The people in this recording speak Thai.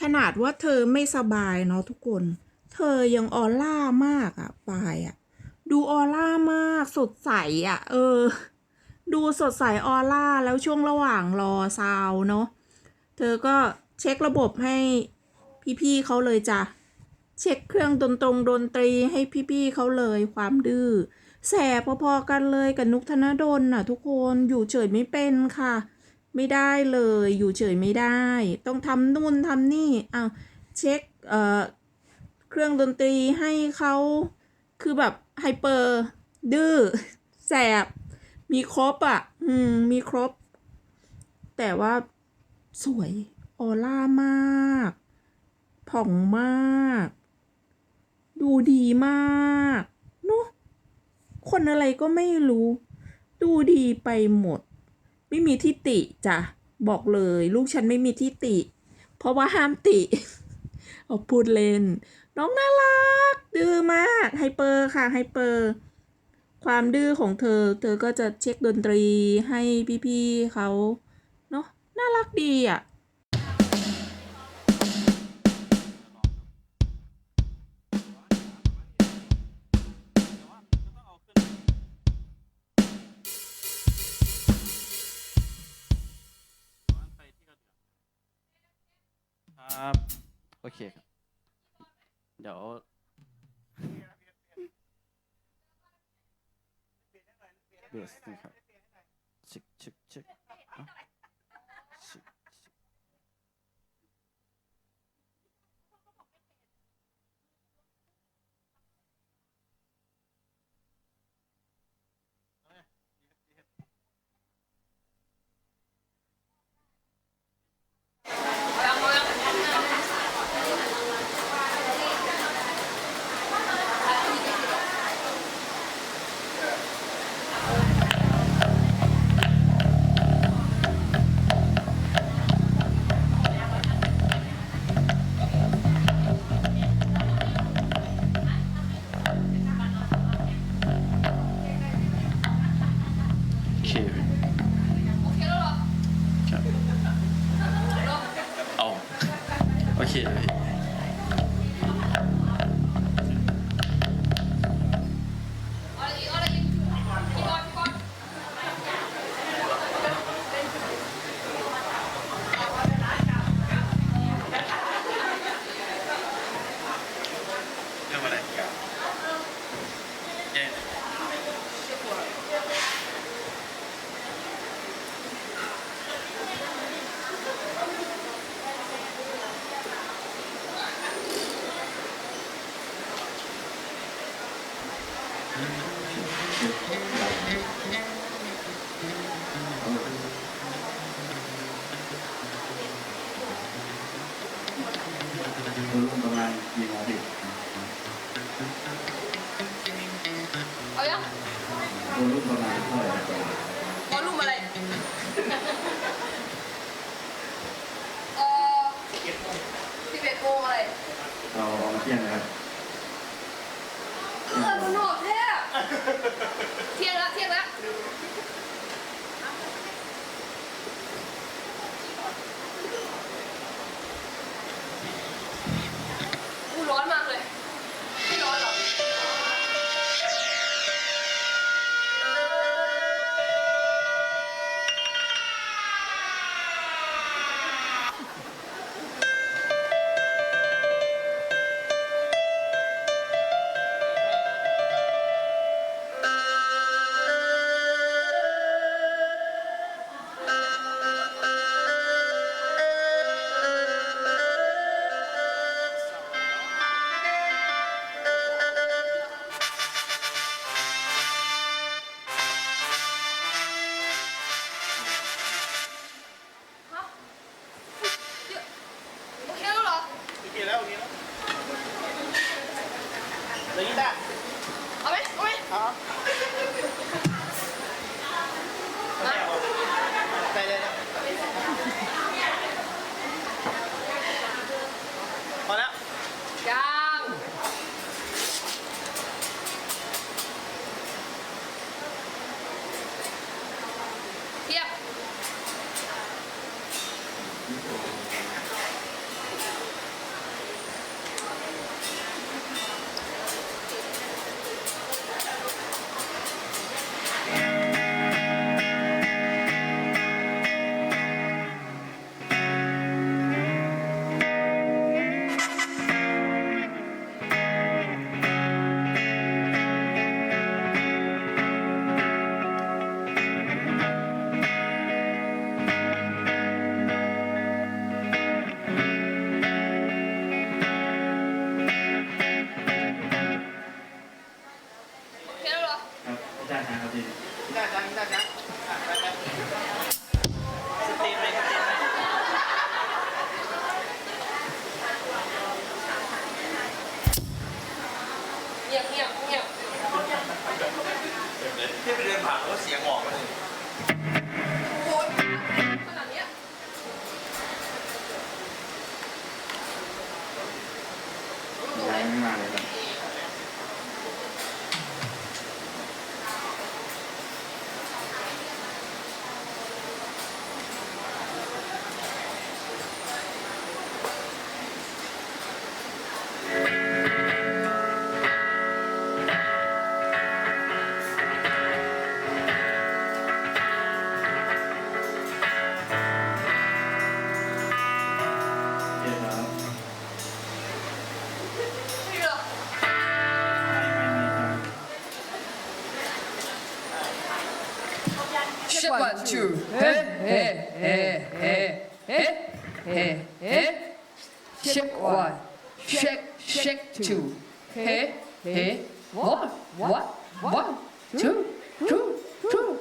ขนาดว่าเธอไม่สบายเนาะทุกคน เธอยังออร่ามากอะปายอะดูออร่ามากสดใสอะเออ ดูสดใสออร่าแล้วช่วงระหว่างรอซาวเนาะเธอก็เช็คระบบให้พี่ๆเขาเลยจ้ะเช็คเครื่องดนตรงดนตรีให้พี่ๆเขาเลยความดื้อแสบพอๆกันเลยกับนุกธนดลน่ะ ทุกคนอยู่เฉยไม่เป็นค่ะ ไม่ได้เลย อยู่เฉยไม่ได้ ต้องทำนู่นทำนี่อ้าวเช็คเอ่อเครื่องดนตรีให้เขาคือแบบไฮเปอร์ดื้อแสบ มีครบอะ อืม มีครบ แต่ว่าสวยออร่ามาก ผ่องมาก ดูดีมากเนาะคนอะไรก็ไม่รู้ ดูดีไปหมด ไม่มีที่ติจ้ะบอกเลย ลูกฉันไม่มีที่ติเพราะว่าห้ามติเอาพูดเล่น น้องน่ารัก ดื้อมากไฮเปอร์ค่ะไฮเปอร์ ความดื้อของเธอ เธอก็จะเช็คดนตรีให้พี่ๆเขาเนาะน่ารักดีอะ เคครับ เดี๋ยว เบสนะครับชึกชึก โเอายังรุ่นประมาณเท่าไหร่ครับวอลลุ่มอะไร เอ่อสิบเอ็ดโมงอะไรเราเอามาเที่ยงนะครับเออมันหนวกแท้เที่ยงละเที่ยงละ เทียบ จ้ฮะเอาดีได้จังได้จังสตรีมเลยสตรีมเลยเงียบเงียบเงียบที่ไปเดินผ่านแล้วเสียงออกมาเลยโอ้ยขนาดเนี้ยยังไม่มาเลยครับ 액션 원, 투. 에에에에에에에 쉐크 원, 쉐크 쉐크 투. 에에 원, 원, 원, 투, 투, 투.